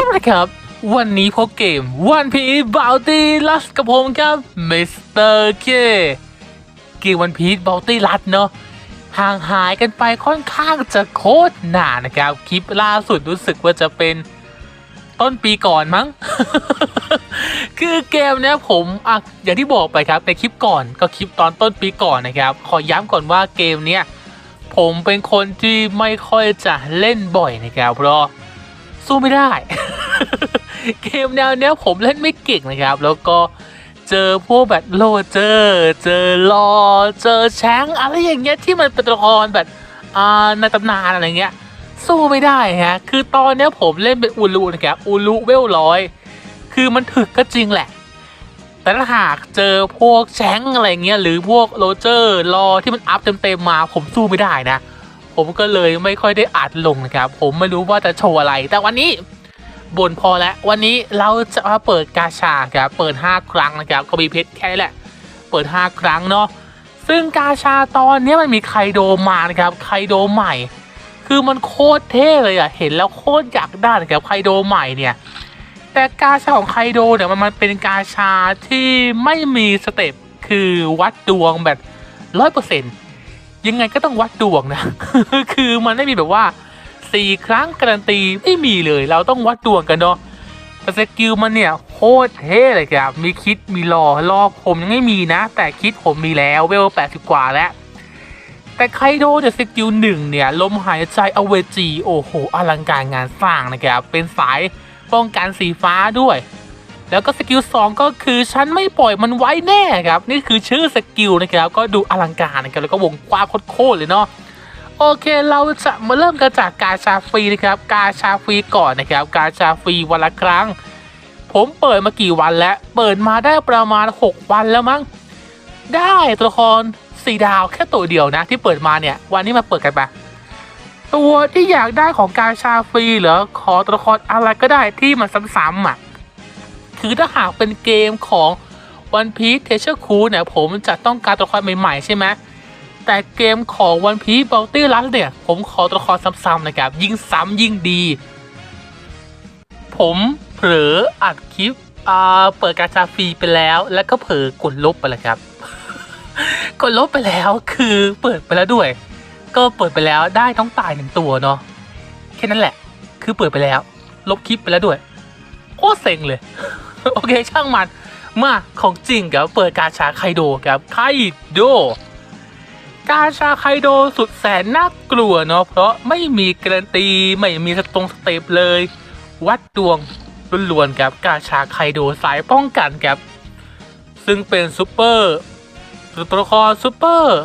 สวัสดีครับ วันนี้พบเกม One Piece Bounty Lust กับผมครับ Mr. K เกม One Piece Bounty Lust เนอะห่างหายกันไปค่อนข้างจะโคตรหนานนะครับ คลิปล่าสุดรู้สึกว่าจะเป็นต้นปีก่อนมั้ง คือเกมเนี้ยผมอะอย่างที่บอกไปครับในคลิปก่อนก็คลิปตอนต้นปีก่อนนะครับ ขอย้ำก่อนว่าเกมเนี้ยผมเป็นคนที่ไม่ค่อยจะเล่นบ่อยนะครับเพราะ สู้ไม่ได้ เกมแนวเนี้ยผมเล่นไม่เก่งนะครับ แล้วก็เจอพวกแบบโลเจอร์เจอรอเจอแชงอะไรอย่างเงี้ยที่มันเป็นตัวละครแบบอ่าในตำนานอะไรเงี้ย สู้ไม่ได้ฮะคือตอนเนี้ยผมเล่นเป็นอูรูนะครับอูรูเวลร้อยคือมันถึกก็จริงแหละ แต่ถ้าหากเจอพวกแชงอะไรเงี้ยหรือพวกโรเจอร์รอที่มันอัพเต็มๆมาผมสู้ไม่ได้นะ ผมก็เลยไม่ค่อยได้อัดลงนะครับ ผมไม่รู้ว่าจะโชว์อะไร แต่วันนี้บ่นพอแล้ว วันนี้เราจะมาเปิดกาชาครับเปิด 5 ครั้งนะครับก็มีเพชรแค่แหละ เปิด 5 ครั้งเนาะซึ่งกาชาตอนนี้มันมีไคโดมานะครับไคโดใหม่ คือมันโคตรเท่เลยอะเห็นแล้วโคตรอยากได้นะครับไคโดใหม่เนี่ยแต่กาชาของไคโดเนี่ยมันมันเป็นกาชาที่ไม่มีสเต็ปคือวัดดวงแบบร้อยเปอร์เซ็นต์ ยังไงก็ต้องวัดดวงนะ คือมันไม่มีแบบว่าสี่ครั้งการันตีไม่มีเลย เราต้องวัดดวงกันเนาะแต่สกิลมันเนี่ยโคตรเท่เลยครับ มีคิดมีรอรอผมยังไม่มีนะ แต่คิดผมมีแล้วเวลแปดสิบกว่าแล้วแต่ไคโดเนี่ยสกิลหนึ่งเนี่ยลมหายใจอเวจีโอ้โหอลังการงานสร้างนะครับ เป็นสายป้องกันสีฟ้าด้วย แล้วก็สกิล2ก็คือฉันไม่ปล่อยมันไว้แน่ครับนี่คือชื่อสกิลนะครับก็ดูอลังการนะครับแล้วก็วงกว้างโคตรเลยเนาะโอเคเราจะมาเริ่มกันจากกาชาฟรีนะครับกาชาฟรีก่อนนะครับกาชาฟรีวันละครั้ง ผมเปิดมากี่วันแล้ว เปิดมาได้ประมาณ 6 วันแล้วมั้งได้ตัวละครสี่ดาวแค่ตัวเดียวนะ ที่เปิดมาเนี่ยวันนี้มาเปิดกันปะตัวที่อยากได้ของกาชาฟรีเหรอขอตัวละครอะไรก็ได้ที่มันซ้ำๆอะ คือถ้าหากเป็นเกมของ One Piece Treasure c r u เนี่ยผมจะต้องการตัวละครใหม่ๆใช่ไหมแต่เกมของ One Piece Bounty Run เนี่ย ผมขอตัวละครซ้ำๆนะครับ ยิ่งซ้ำยิ่งดี ผมเผลออัดคลิปอ่าเปิดการชาฟรีไปแล้ว แล้วก็เผลอกดลบไปแล้วครับ กดลบไปแล้วคือเปิดไปแล้วด้วย ก็เปิดไปแล้วได้น้องตายหนึ่งตัวเนาะแค่นั้นแหละ คือเปิดไปแล้ว ลบคลิปไปแล้วด้วยโคตรเซ็งเลย โอเคช่างมันมาของจริงกับเปิดกาชาไคโดครับไคโดกาชาไคโดสุดแสนน่ากลัวเนาะเพราะไม่มีการันตีไม่มีสตรงสเตปเลย วัดดวงล้วนๆครับกาชาไคโดสายป้องกันครับ ซึ่งเป็นซูเปอร์ตัวละครซูเปอร์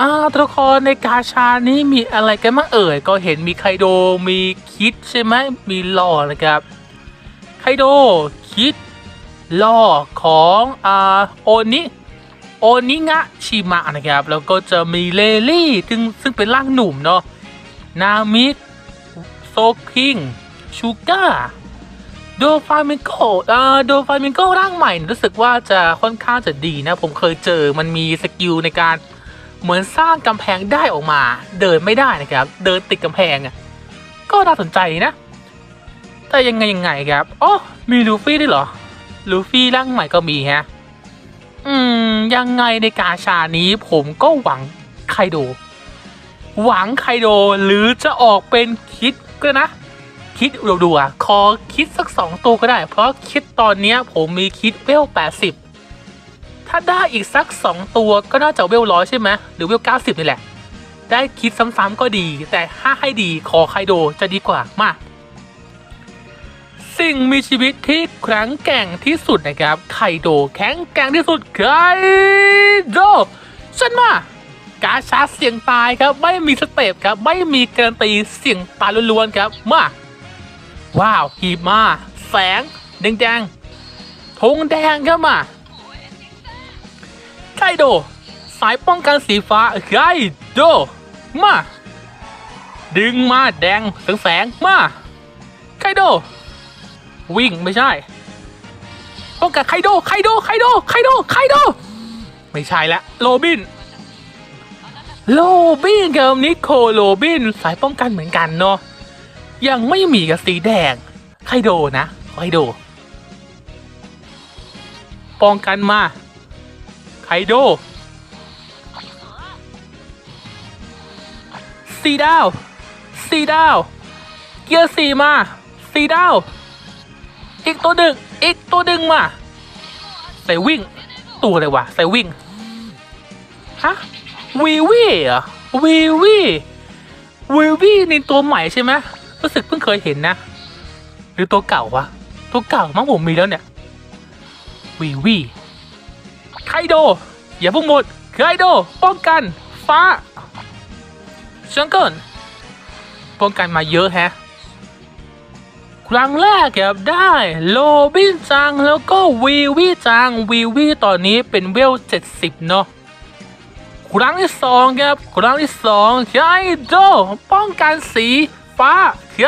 อ่าตัวละครในกาชานี้มีอะไรกันบ้างเอ่ย ก็เห็นมีไคโดมีคิดใช่ไหมมีหล่อนะครับไคโด คิดล่อของอ่าโอนิโอนิงะชิมะนะครับ แล้วก็จะมีเลลี่ซึ่งซึ่งเป็นร่างหนุ่มเนาะนามิโซคิงชูก้าโดฟามิโกอ่าโดฟามิโกร่างใหม่รู้สึกว่าจะค่อนข้างจะดีนะ ผมเคยเจอมันมีสกิลในการเหมือนสร้างกำแพงได้ออกมา เดินไม่ได้นะครับ เดินติดกำแพงอะก็น่าสนใจนะ แต่ยังไงยังไงครับอ๋อมีลูฟี่ด้วยเหรอ ลูฟี่ร่างใหม่ก็มีฮะ อืม ยังไงในกาชานี้ผมก็หวังไคโด หวังไคโดหรือจะออกเป็นคิดก็นะ คิดรัวๆขอคิดสักสองตัวก็ได้ เพราะคิดตอนนี้ผมมีคิดเวล80ถ้าได้อีกสักสองตัวก็น่าจะเวลร้อยใช่ไหมหรือเวล90นี่แหละ ได้คิดซ้ำๆก็ดี แต่ถ้าให้ดีขอไคโดจะดีกว่ามาก สิ่งมีชีวิตที่แข็งแกร่งที่สุดนะครับ ไคโดแข็งแกร่งที่สุดไคโดฉันมากาชาเสี่ยงตายครับ ไม่มีสเต็ปครับ ไม่มีการันตีเสี่ยงตายล้วนๆครับมาว้าวหีบมาแสงแดงๆธงแดงครับมาไคโดสายป้องกันสีฟ้าไคโดมาดึงมาแดงแสงๆมาไคโด วิ่งไม่ใช่ป้องกันไคโดไคโดไคโดไคโดไคโดไม่ใช่ละโรบินโรบินกับนิโคโรบินสายป้องกันเหมือนกันเนาะยังไม่มีกับสีแดงไคโดนะไคโดป้องกันมาไคโดสีดาวสีดาว เกียร์สีมาสีดาว อีกตัวหนึ่งอีกตัวหนึ่งมาใส่วิ่ง ตัวอะไรวะใส่วิ่งฮะวีวีเหรอวีวีวีวีนี่ตัวใหม่ใช่ไหมรู้สึกเพิ่งเคยเห็นนะ หรือตัวเก่าวะตัวเก่ามั้งผมมีแล้วเนี่ยวีวีไคโดอย่าพุ่งหมดไคโดป้องกันฟ้าชังเกิลป้องกันมาเยอะแฮะ ครั้งแรกเก็บได้โลบินจังแล้วก็วีวีจังวีวีตอนนี้เป็นเวล70เนาะครั้งที่สองครับครั้งที่สองไคโดป้องกันสีฟ้าไค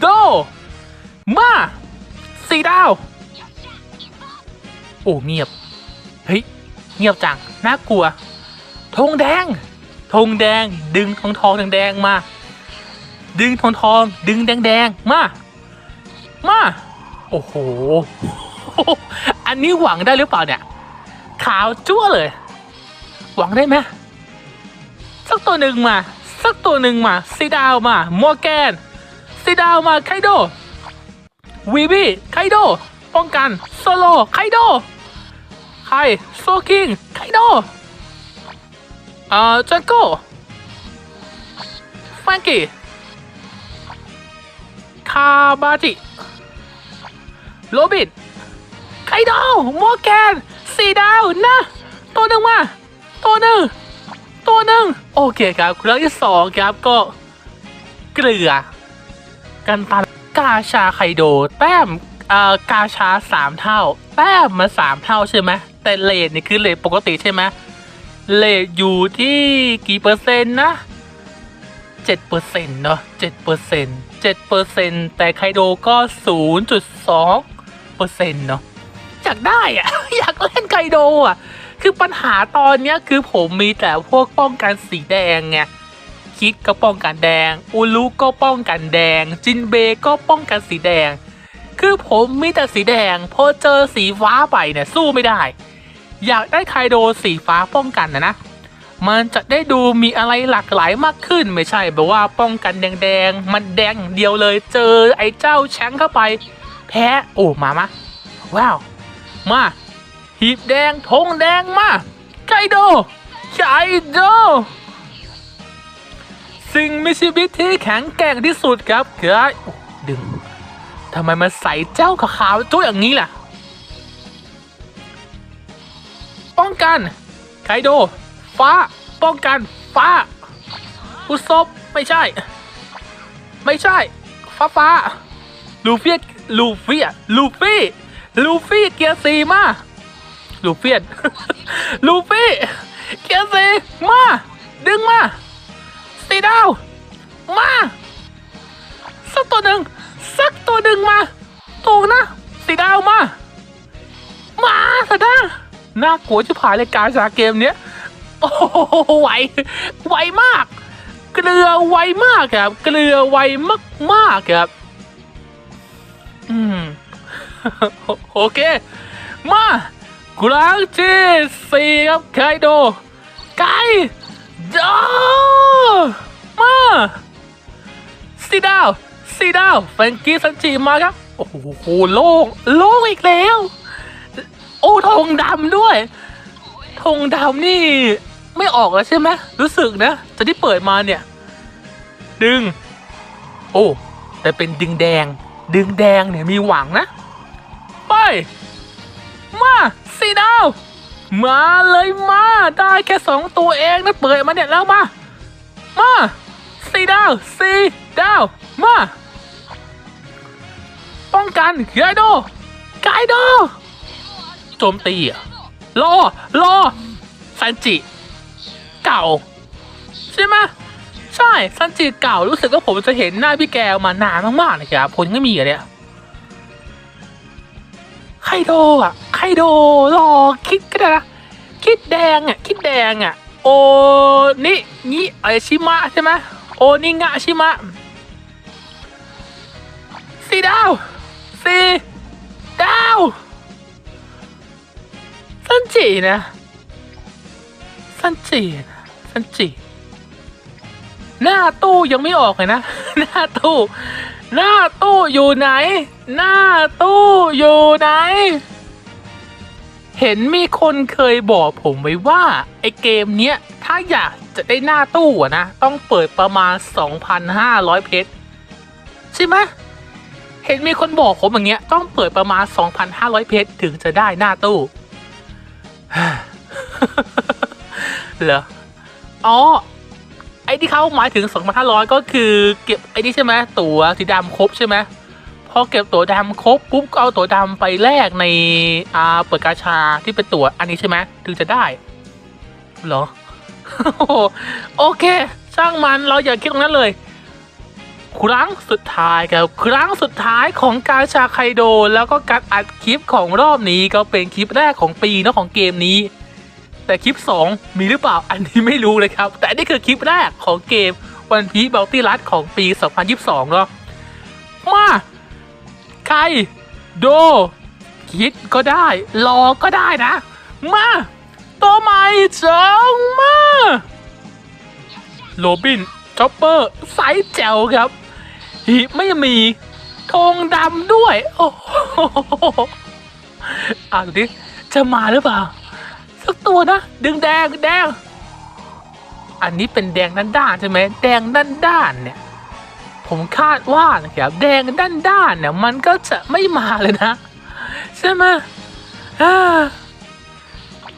โดมาสีดาว โอ้เงียบ เฮ้ย เงียบจัง น่ากลัวธงแดงธงแดง ดึงทองทองแดงๆมา ดึงทองทอง ดึงแดงแดงมา มา โอ้โห อันนี้หวังได้หรือเปล่าเนี่ย ขาวจั่วเลย หวังได้ไหมสักตัวหนึ่งมา สักตัวหนึ่งมาซีดาวมาโมอร์แกนซีดาวมาไคโดวีบีไคโดป้องกันโซโลไคโดใครโซคิงไคโดเอ่อจังโก้แฟงกี้คาบาจิ โรบินไคโดมอร์แกนสี่ดาวนะ ตัวหนึ่งมาตัวหนึ่งตัวหนึ่งโอเคครับครั้งที่สองครับก็เกลือ กันตันกาชาไคโด แต้มเอ่อกาชาสามเท่า แต้มมาสามเท่าใช่ไหมแต่เลทนี่คือเลทปกติใช่ไหมเลทอยู่ที่กี่เปอร์เซ็นต์นะเจ็ดเปอร์เซ็นต์เนาะเจ็ดเปอร์เซ็นต์เจ็ดเปอร์เซ็นต์แต่ไคโดก็ศูนย์จุดสอง เปอร์เซ็นต์เนาะอยากได้อะอยากเล่นไคโดอะคือปัญหาตอนเนี้ยคือผมมีแต่พวกป้องกันสีแดงไงคิดก็ป้องกันแดง อูรุก็ป้องกันแดง จินเบก็ป้องกันสีแดง คือผมมีแต่สีแดง พอเจอสีฟ้าไปเนี่ยสู้ไม่ได้ อยากได้ไคโดสีฟ้าป้องกันนะนะ มันจะได้ดูมีอะไรหลากหลายมากขึ้นไม่ใช่แบบว่าป้องกันแดงๆ มันแดงอย่างเดียวเลยเจอไอ้เจ้าแชงเข้าไป แพ้โอ้มามะว้าว มาหีบแดงธงแดงมาไคโดไคโดสิ่งมีชีวิตที่แข็งแกร่งที่สุดครับเฮ้ยโอ้ดึงทำไมมันใส่เจ้าขาวๆจุ้ยอย่างนี้ล่ะ ป้องกันไคโด ฟ้า ป้องกันฟ้าอุซบไม่ใช่ ไม่ใช่ ฟ้าฟ้าลูฟี่ ลูฟี่อะลูฟี่ ลูฟี่เกียร์สีมา ลูฟี่ลูฟี่ เกียร์สีมา ดึงมาสีดาว มา สักตัวหนึ่งสักตัวหนึ่งมาถูกนะสีดาวมา มาสะด้าน่ากลัวจะผ่านรายการจาเกมเนี้ยโอ้โหไวไวมาก เกลือไวมากครับ เกลือไวมากมากๆครับ อืม โอเค มาครั้งที่สี่ครับไคโด ไกโดมาสีดาวสีดาวแฟงกี้ซันจิมาครับ โอ้โหโล่งโล่งอีกแล้ว โอ้ธงดำด้วยธงดำนี่ไม่ออกแล้วใช่ไหมรู้สึกนะจะที่เปิดมาเนี่ย ดึง โอ้ แต่เป็นดึงแดง ดึงแดงเนี่ยมีหวังนะ ไป มาสีดาว มาเลยมาได้แค่สองตัวเองนะเปิดมาเนี่ยแล้วมา มาสี่ดาวสี่ดาว มา ป้องกันไกโดไกโดโจมตีอะรอรอซันจิ เก่า ใช่ไหม ใช่ซันจีเก่ารู้สึกว่าผมจะเห็นหน้าพี่แกมานานมากๆเลยครับผลก็มีอะเนี่ยไคโดอะไคโดรอคิดก็ได้นะคิดแดงอะคิดแดงอะโอนิงิไอชิมะใช่ไหมโอนิงะชิมะสีดาวสีดาวสันจีนะสันจีนะสันจี หน้าตู้ยังไม่ออกเลยนะ หน้าตู้ หน้าตู้อยู่ไหน หน้าตู้อยู่ไหน เห็นมีคนเคยบอกผมไว้ว่า ไอเกมเนี้ย ถ้าอยากจะได้หน้าตู้อะนะ ต้องเปิดประมาณ 2,500 เพชรใช่ไหมเห็นมีคนบอกผมอย่างเงี้ย ต้องเปิดประมาณ 2,500 เพชรถึงจะได้หน้าตู้เหรอ อ๋อ อ้ที่เขาหมายถึง 2,500 ก็คือเก็บไอ้นี่ใช่ไหมตั๋วสีดำครบใช่ไหมพอเก็บตั๋วดำครบปุ๊บก็เอาตั๋วดำไปแลกในอ่าเปิดกาชาที่เป็นตั๋วอันนี้ใช่ไหมถึงจะได้เหรอโอเค ช่างมันเราอย่าคิดตรงนั้นเลย ครั้งสุดท้ายครับครั้งสุดท้ายของกาชาไคโด แล้วก็การอัดคลิปของรอบนี้ก็เป็นคลิปแรกของปีเนะของเกมนี้ แต่คลิป 2 มีหรือเปล่าอันนี้ไม่รู้เลยครับ แต่นี่คือคลิปแรกของเกมวันพีบัลตี้รัดของปี 2022 เนาะมาใคร โด คิดก็ได้ รอก็ได้นะ มาตัวใหม่จงมาโรบินช็อปเปอร์ไซส์แจ๋วครับหีบไม่มีธงดำด้วย โอ้โหอะดูดิจะมาหรือเปล่า ตัวนะ ดึงแดงแดง อันนี้เป็นแดงด้านด้านใช่ไหมแดงด้านด้านเนี่ย ผมคาดว่านะครับแดงด้านด้านเนี่ยมันก็จะไม่มาเลยนะ ใช่ไหม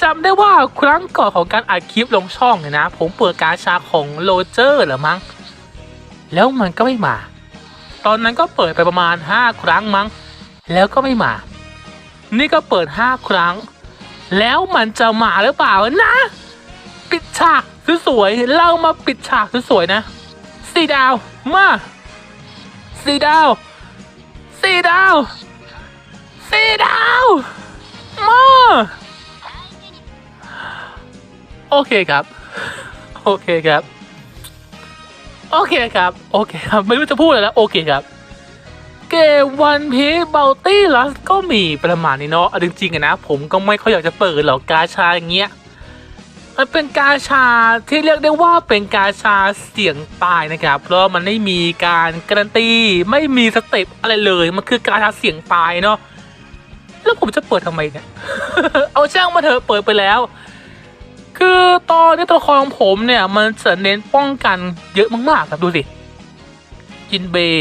จำได้ว่าครั้งก่อนของการอัดคลิปลงช่องเนี่ยนะ ผมเปิดการดชาของโรเจอร์หรือมั้ง แล้วมันก็ไม่มา ตอนนั้นก็เปิดไปประมาณ 5 ครั้งมั้ง แล้วก็ไม่มา นี่ก็เปิด 5 ครั้ง แล้วมันจะมาหรือเปล่านะ ปิดฉากสวยๆเรามาปิดฉากสวยๆนะสี่ดาวมาสี่ดาวสี่ดาวสี่ดาวมาโอเคครับ โอเคครับ โอเคครับ โอเคครับ ไม่รู้จะพูดอะไรแล้ว โอเคครับ เกมวันพีเบลตี้ลัสก็มีประมาณนี้เนาะจริงๆอะนะ ผมก็ไม่ค่อยอยากจะเปิดหรอกกาชาอย่างเงี้ย มันเป็นกาชาที่เรียกได้ว่าเป็นกาชาเสียงตายนะครับ เพราะมันไม่มีการการันตี ไม่มีสเต็ปอะไรเลย มันคือกาชาเสียงตายเนาะ แล้วผมจะเปิดทำไมเนี่ย เอาช่างมาเถอะเปิดไปแล้ว คือตอนนี้ตัวละครของผมเนี่ย มันจะเน้นป้องกันเยอะมากๆครับดูสิจินเบย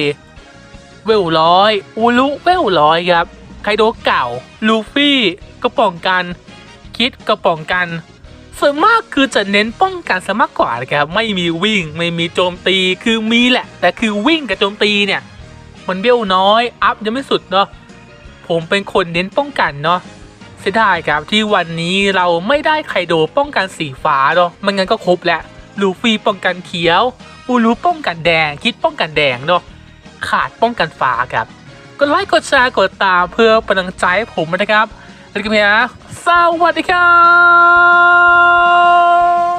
เวลร้อย อูรุเวลร้อยครับ ไคโดเก่า ลูฟี่ก็ป้องกัน คิดก็ป้องกัน ส่วนมากคือจะเน้นป้องกันซะมากกว่านะครับ ไม่มีวิ่งไม่มีโจมตี คือมีแหละ แต่คือวิ่งกับโจมตีเนี่ย มันเบี้ยวน้อย อัพยังไม่สุดเนาะ ผมเป็นคนเน้นป้องกันเนาะเสียดายครับที่วันนี้เราไม่ได้ไคโดป้องกันสีฟ้าเนาะไม่งั้นก็ครบแล้วลูฟี่ป้องกันเขียว อูรุป้องกันแดง คิดป้องกันแดงเนาะ ขาดป้องกันฟ้าครับ กดไลค์กดแชร์กดตามเพื่อเป็นกำลังใจให้ผมนะครับแล้วก็เพียสวัสดีครับ